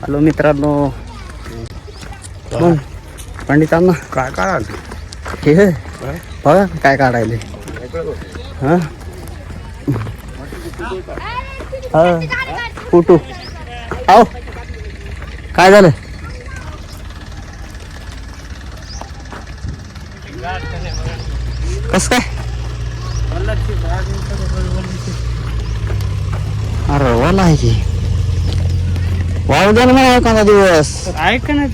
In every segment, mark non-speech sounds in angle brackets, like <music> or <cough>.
Hello मित्रांनो. मग पंडितांना. काय काय हे बघा काय काढायले. हा? हा कुटू आओ. काय झालं? कस काय? अरे वाला आहे की. वाळू द्या ना मला एखादा दिवस? ऐक ना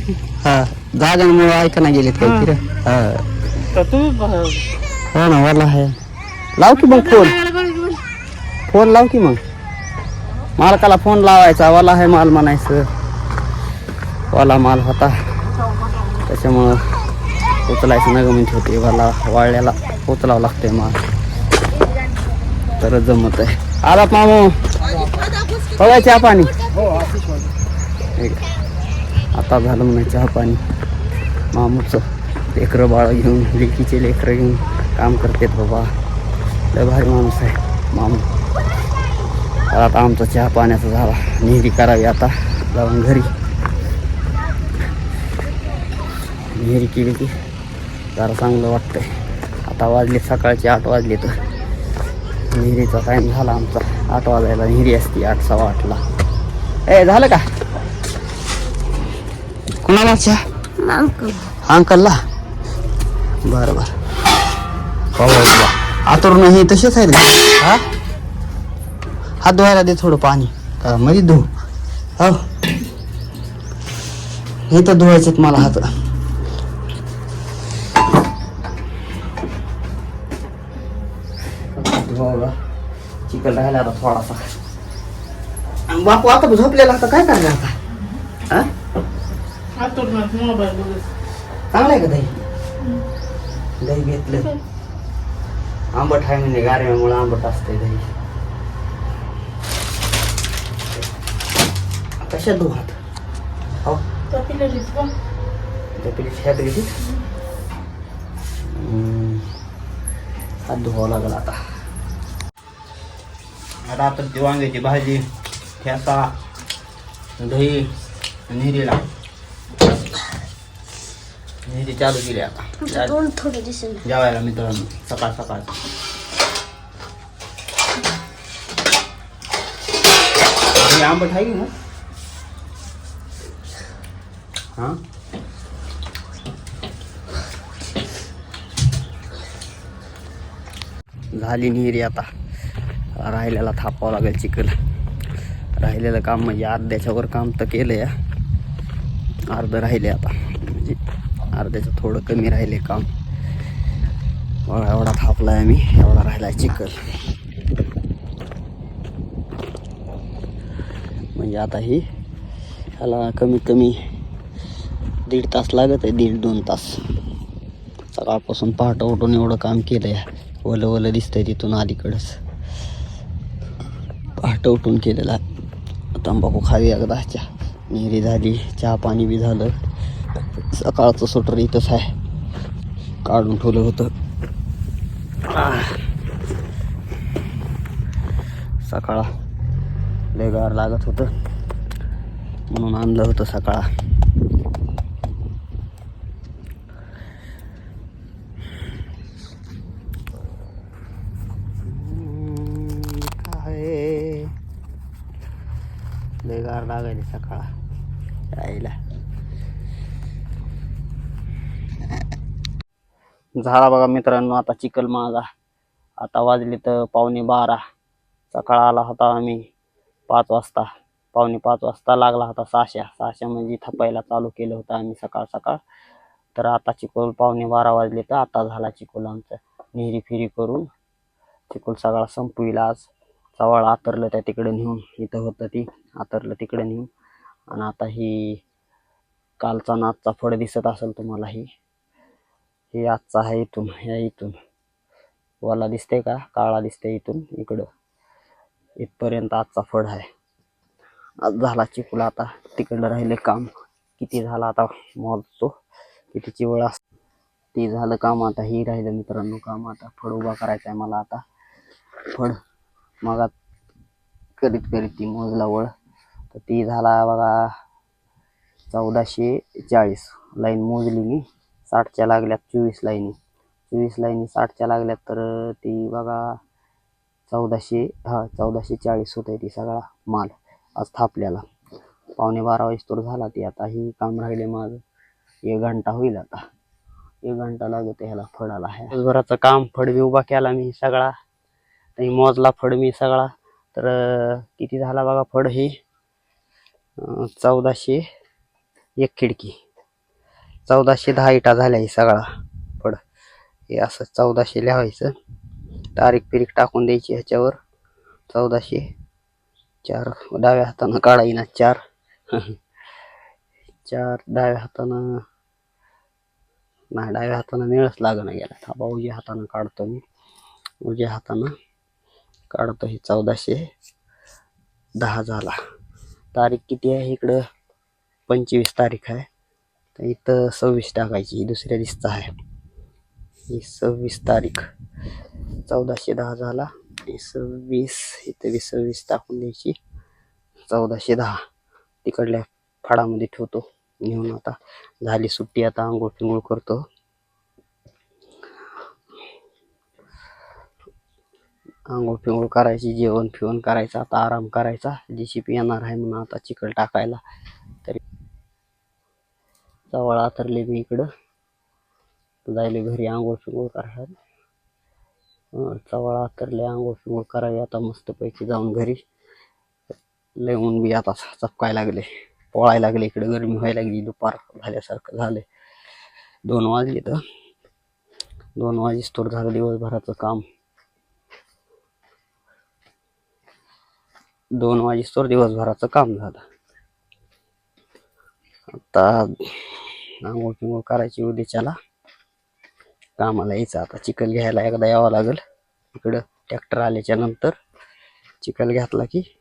हा जागांमुळे ऐका ना गेलेत काही रे हा. तर तू हो ना वाला आहे. लाव की मग फोन. फोन लाव की मग. मालकाला फोन लावायचा वाला आहे माल म्हणायचं. वाला माल होता. त्याच्यामुळं उचलायचं नग म्हणते होते. वाला वाळल्याला उचलावं लागतंय माल. तरच जमत आहे आला मामू. बघा चहा पाणी. हे आहे आता झालं म्हणा चहा पाणी. मामूचं लेकरं बाळ घेऊन लेकीचे लेकरं घेऊन काम करतात बाबा. लय भारी माणूस आहे मामू. आता आमचा चहा पाण्याचा झाला. निहिरी करावी आता. जाऊन घरी. निहिरी केली की जरा चांगलं वाटतंय. आता वाजले सकाळचे आठ वाजले तर. निहिरीचा टाईम झाला आमचा. आठ वाजायला निहिरी असते आठ सव्वा आठला. ए झालं का? कुणाला चहा अंकलला? बरं बरं. हो हो बा आतून हे तसेच आहेत का हा? हात धुवायला दे थोडं पाणी. का मध्ये धु. हो. हे तर धुवायचेत मला हात. चिकन राहिला आता थोडासा. बापू आता झोपलेला आता काय करणार आता? हा? चांगलं आहे का दही दही घेतलं आंबट आहे म्हणजे गारव्यामुळे आंबट असते दही कशा धु हात हो पिलीची हम्म. हात धुवावं लागेल आता आता आता ती वांग्याची भाजी ठेसा दही निरीला निरी चालू केली आता. दोन थोडे दिसेल जेवायला मित्रांनो सकाळ सकाळ. हे आंबट आहे मग हा? झाली निहिरी आता. राहिलेला थापावं लागेल चिकल राहिलेलं काम म्हणजे अर्ध्याच्यावर काम तर केलं या अर्ध राहिले आता. अर्ध्याचं थोडं कमी राहिले काम. एवढा थापलाय आम्ही एवढा राहिला आहे चिखल. म्हणजे आता ही ह्याला कमीत कमी दीड तास लागत आहे दीड दोन तास. सकाळपासून पहाटं उठून एवढं काम केलं आहे ओलं ओलं दिसतंय तिथून अलीकडंच. पहाटं उठून केलेला तंबाखू खाली एकदा चहा झाली चहा पाणी बी झालं. सकाळचं सुटर इथंच आहे. काढून ठेवलं होतं. सकाळ. लयगार लागत होतं. म्हणून आणलं होतं सकाळ. काय लय गार सकाळ. यायला झाला बघा मित्रांनो आता चिखल माझा. आता वाजले तर पावणे बारा. सकाळ आला होता आम्ही पाच वाजता. पावणे पाच वाजता लागला होता सहाशा. सहाशा म्हणजे थपायला चालू केलं होतं आम्ही सकाळ सकाळ. तर आता चिकोल पावणे बारा वाजले तर आता झाला चिकोल आमचं. निहिरी फिरी करून चिकोल सगळा संपविला आज. सवाळ आतरलं त्या तिकडे नेऊन. इथं होतं ती. आतरलं तिकडे नेऊन. आणि आता ही कालचा नाचचा फळ दिसत असेल तुम्हाला ही. हे आजचा आहे इथून या इथून. वाला दिसतंय का? काळा दिसतंय इथून इकडं. इथपर्यंत आजचा फड आहे. आज झाला चिकूल आता. तिकडं राहिले काम. किती झालं आता मोजतो किती चिवळ अस ते झालं काम आता. ही राहिलं मित्रांनो काम आता. फड उभा करायचा आहे मला आता. फड मग करीत करीत ती मोजला वळ. तर ती झाला बघा चौदाशे चाळीस. लाईन मोजली मी. साठच्या लागल्यात चोवीस लाईनी. चोवीस लाईनी साठच्या लागल्यात तर ती बघा चौदाशे हा चौदाशे चाळीस होत आहे ती सगळा माल आज थापल्याला पावणे बारा वाजतोर झाला ती आता. ही काम राहिले माझं. एक घंटा होईल आता. एक घंटा लागत ह्याला फडाला आहे दिवसभराचं काम फड बी उभा केला मी सगळा. आणि मोजला फड मी सगळा. तर किती झाला बघा फड हे? चौदाशे एक खिडकी. चौदाशे दहा इटा झाल्या ही सगळा. फड हे असं चौदाशे लिहायचं. तारीख पिरीख टाकून द्यायची ह्याच्यावर. चौदाशे चार डाव्या हातानं काढायना चार. <laughs> चार डाव्या हातानं नाही डाव्या हातानं निळच लागणं गेला. थांबा उजव्या हातानं काढतो मी. उजव्या हातानं काढतो हे चौदाशे दहा झाला. तारीख किती आहे इकडं? पंचवीस तारीख आहे. तर इथं सव्वीस टाकायची ही दुसऱ्या दिसता आहे. ही सव्वीस तारीख चौदाशे दहा झाला. आणि सव्वीस इथं बी सव्वीस टाकून द्यायची. चौदाशे दहा तिकडल्या फाडामध्ये ठेवतो. घेऊन आता झाली सुट्टी आता आंघोळ पिंगोळ करतो. आंघोळ पिंगोळ करायची जेवण फिवण करायचं आता आराम करायचा. जी सी पी येणार आहे म्हणून आता चिकल टाकायला. जवळ आतरले मी इकडं. जायले घरी आंघोळ पिंघोळ करायला. चवळ आतरले आंघोळ पिंघोळ करावी आता मस्तपैकी जाऊन घरी. लय बी आता चपकाय लागले. पोळायला लागले इकडे गरमी व्हायला लागली दुपार झाल्यासारखं झाले दोन वाजले तर. दोन वाजेस्तोर झालं दिवसभराचं काम. दोन वाजेस्तोर दिवसभराचं काम झालं. आता आंघोळ पिंघोळ करायची उद्याच्याला. कामाला यायचं आता. चिखल घ्यायला एकदा यावं लागेल. इकडं ट्रॅक्टर आल्याच्यानंतर चिखल घातला की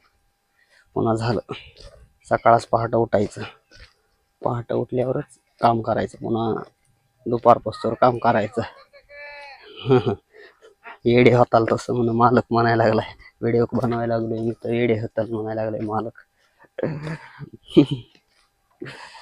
पुन्हा झालं. सकाळच पहाटं उठायचं. पहाटं उठल्यावरच काम करायचं. पुन्हा दुपारपासून काम करायचं. <laughs> येडे होताल तसं म्हणून मालक म्हणायला लागलाय. व्हिडिओ बनवायला लागलोय मी तर येडे होताल म्हणायला लागलाय मालक. <laughs>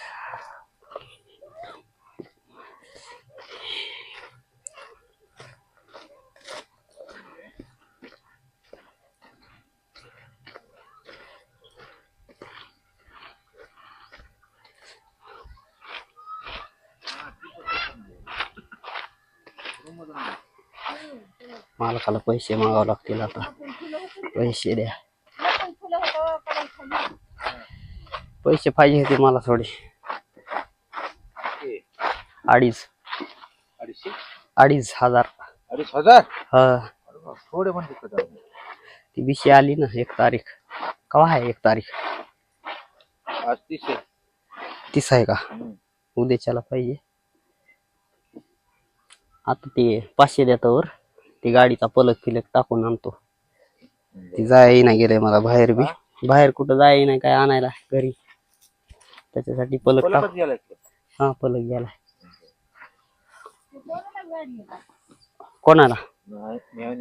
मालकाला पैसे मागावे लागतील आता. पैसे द्या. पैसे पाहिजे होते मला थोडे. अडीच. अडीच हजार. अडीच हजार? हा. थोडे म्हणते का ती बिशी आली ना एक तारीख. केव्हा आहे एक तारीख? आज तीस आहे. तीस आहे का. उद्याच्याला पाहिजे. आता ते पाचशे देतावर. ती गाडीचा पलक फिलक टाकून आणतो. ती जाय नाही गेलंय मला बाहेर बी. बाहेर कुठं जाय नाही काय आणायला घरी. त्याच्यासाठी पलक टाक? हा पलक गेलाय. कोणाला.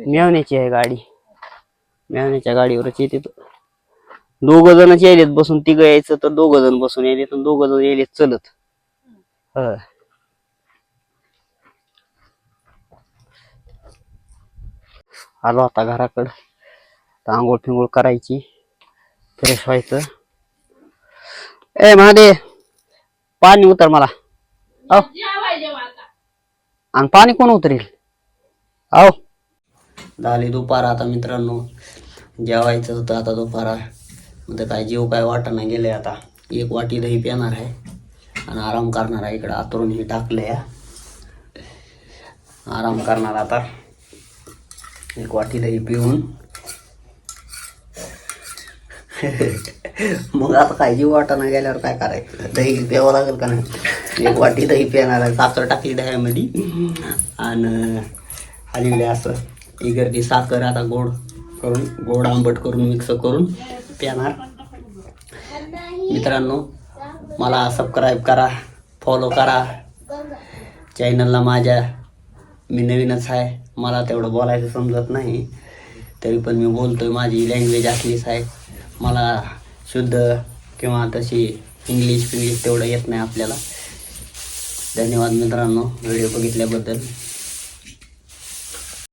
मेवण्याची आहे गाडी. मेवण्याच्या गाडीवरच येते तो. दोघ जणच यायलेत बसून तिघ यायचं तर दोघ जण बसून यायलेत दोघ जण यायलेत चलत. ह. आलो आता घराकडं. तर आंघोळ फिंगोळ करायची. फ्रेश व्हायचं. ए महादेव पाणी उतर मला. अहो आणि पाणी कोण उतरेल? अहो झाली दुपार आता मित्रांनो. जेवायचं होतं आता दुपारा. म्हणजे काय जीव काय वाटाणा गेले आता. एक वाटी दही पिणार आहे. आणि आराम करणार आहे इकडं. आतरून हे टाकलं या आराम करणार आता. एक वाटी दही पिऊन. मग आता काय वाटाणा गेल्यावर काय करायचं? दही प्यावं लागेल का नाही? एक वाटी दही पिणार आहे साखर टाकली दह्यामध्ये. आणि आलेले असं इगरती साखर आता गोड करून गोड आंबट करून मिक्स करून पिणार. मित्रांनो मला सबस्क्राईब करा फॉलो करा. चॅनलला माझ्या मी नवीनच आहे. मला तेवढं बोलायचं समजत नाही. तरी पण मी बोलतोय माझी लँग्वेज असलीच आहे. मला शुद्ध किंवा तशी इंग्लिश फिंग्लिश तेवढं येत नाही आपल्याला. धन्यवाद मित्रांनो व्हिडिओ बघितल्याबद्दल.